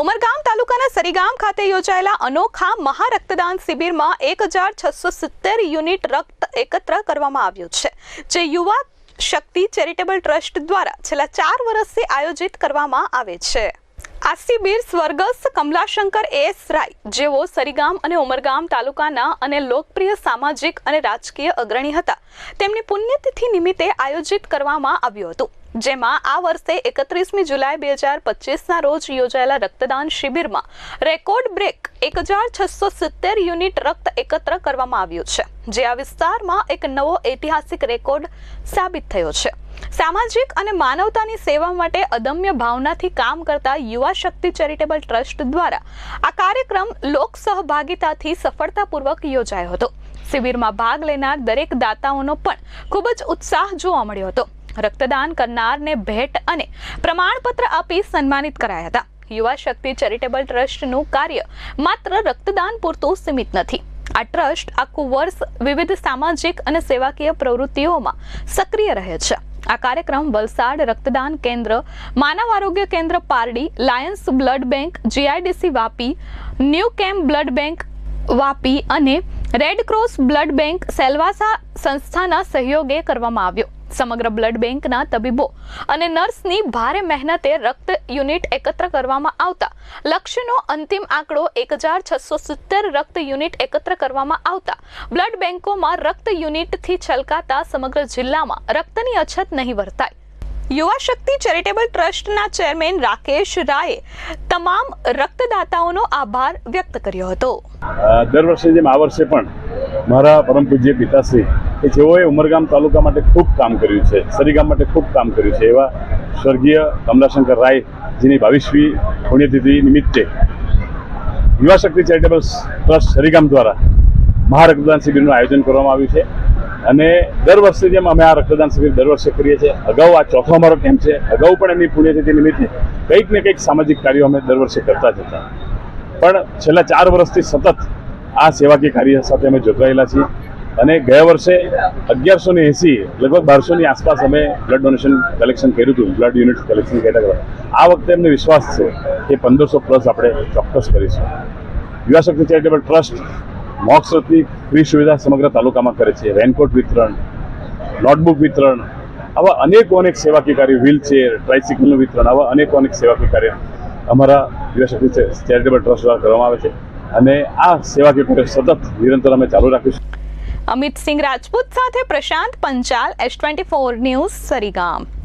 ઉમરગામ તાલુકાના સરીગામ ખાતે યોજાયેલા અનોખા મહારક્તદાન શિબિરમાં એક હજાર છસો સિત્તેર યુનિટ રક્ત એકત્ર કરવામાં આવ્યું છે, જે યુવા શક્તિ ચેરિટેબલ ટ્રસ્ટ દ્વારા છેલ્લા ચાર વર્ષથી આયોજિત કરવામાં આવે છે. આ શિબિર સ્વર્ગસ્થ કમલાશંકર એસ રાય, જેઓ સરીગામ અને ઉમરગામ તાલુકાના અને લોકપ્રિય સામાજિક અને રાજકીય અગ્રણી હતા, તેમની પુણ્યતિથિ નિમિત્તે આયોજિત કરવામાં આવ્યું હતું. જેમાં આ વર્ષે એકત્રીસમી જુલાઈ બે હજાર પચીસના રોજ યોજાયેલા રક્તદાન શિબિરમાં રેકોર્ડ બ્રેક એક હજાર છસો સિત્તેર યુનિટ રક્ત એકત્ર કરવામાં આવ્યું છે, જે આ વિસ્તારમાં એક નવો ઐતિહાસિક રેકોર્ડ સાબિત થયો છે. સામાજિક અને માનવતાની સેવા માટે અદમ્ય ભાવનાથી કામ કરતા યુવા શક્તિ ચેરિટેબલ ટ્રસ્ટ દ્વારા આ કાર્યક્રમ લોક સહભાગિતાથી સફળતાપૂર્વક યોજાયો હતો. શિબિરમાં ભાગ લેનાર દરેક દાતાઓનો પણ ખૂબ જ ઉત્સાહ જોવા મળ્યો હતો. રક્તદાન કરનારને ભેટ અને પ્રમાણપત્ર આપી સન્માનિત કરાયા હતા. યુવા શક્તિ ચેરિટેબલ ટ્રસ્ટનું કાર્ય માત્ર રક્તદાન પૂરતું સીમિત નથી. આ ટ્રસ્ટ આખું વર્ષ વિવિધ સામાજિક અને સેવાકીય પ્રવૃત્તિઓમાં સક્રિય રહે છે. આ કાર્યક્રમ વલસાડ રક્તદાન કેન્દ્ર, માનવ આરોગ્ય કેન્દ્ર Pardi, lions blood bank, GIDC Vapi, new camp blood bank Vapi અને red cross blood bank Silvassa સંસ્થાના સહયોગે કરવામાં આવ્યો. સમગ્ર બ્લડ બેંકના તબીબો અને નર્સની ભારે મહેનતે રક્ત યુનિટ એકત્ર કરવામાં આવતા. લક્ષ્યનો અંતિમ આંકડો એક રક્ત યુનિટ એકત્ર કરવામાં આવતા. બ્લડ બેંકોમાં રક્ત યુનિટથી છલકાતા સમગ્ર જિલ્લામાં રક્તની અછત નહીં વર્તાય. યુવા શક્તિ ચેરિટેબલ ટ્રસ્ટના ચેરમેન રાકેશ રાયે તમામ રક્તદાતાઓનો આભાર વ્યક્ત કર્યો હતો. દર વર્ષે જેમ આ વર્ષે પણ મારા પરમ પૂજ્ય પિતાશ્રી કે જેઓએ ઉમરગામ તાલુકા માટે ખૂબ કામ કર્યું છે, સરીગામ માટે ખૂબ કામ કર્યું છે, એવા સ્વર્ગીય કમલાશંકર રાય જેની બાવીસમી પુણ્યતિથિ નિમિત્તે યુવા શક્તિ ચેરિટેબલ ટ્રસ્ટ સરીગામ દ્વારા મહારક્તદાન શિબિરનું આયોજન કરવામાં આવ્યું છે. અને દર વર્ષે જેમ અમે આ રક્તદાન શિબિર દર વર્ષે કરીએ છીએ, અગાઉ આ ચોથો અમારો કેમ્પ છે, અગાઉ પણ એમની પુણ્યતિથિ નિમિત્તે કંઈક ને કંઈક સામાજિક કાર્યો અમે દર વર્ષે કરતા જ હતા. પણ છેલ્લા ચાર વર્ષથી સતત આ સેવાકીય કાર્ય સાથે અમે જોતરાયેલા છીએ. અને ગયા વર્ષે અગિયારસો ને એંસી લગભગ બારસોની આસપાસ અમે બ્લડ ડોનેશન કલેક્શન કર્યું હતું બ્લડ યુનિટ કલેક્શન કર્યા આ વખતે અમને વિશ્વાસ છે કે પંદરસો પ્લસ આપણે ચોક્કસ કરીશું. યુવા શક્તિ ચેરિટેબલ ટ્રસ્ટ મોક્ષની ફ્રી સુવિધા સમગ્ર તાલુકામાં કરે છે. રેનકોટ વિતરણ નોટબુક વિતરણ, આવા અનેકો અનેક સેવાકીય કાર્યો વ્હીલચેર ટ્રાઇસિકલનું વિતરણ, આવા અનેકો અનેક સેવાકીય કાર્ય અમારા યુવા શક્તિ ચેરિટેબલ ટ્રસ્ટ દ્વારા કરવામાં આવે છે. અને આ સેવાકીય કાર્ય સતત નિરંતર અમે ચાલુ રાખીશું. અમિત સિંહ રાજપૂત સાથે Prashant Panchal S twenty four news Sarigam.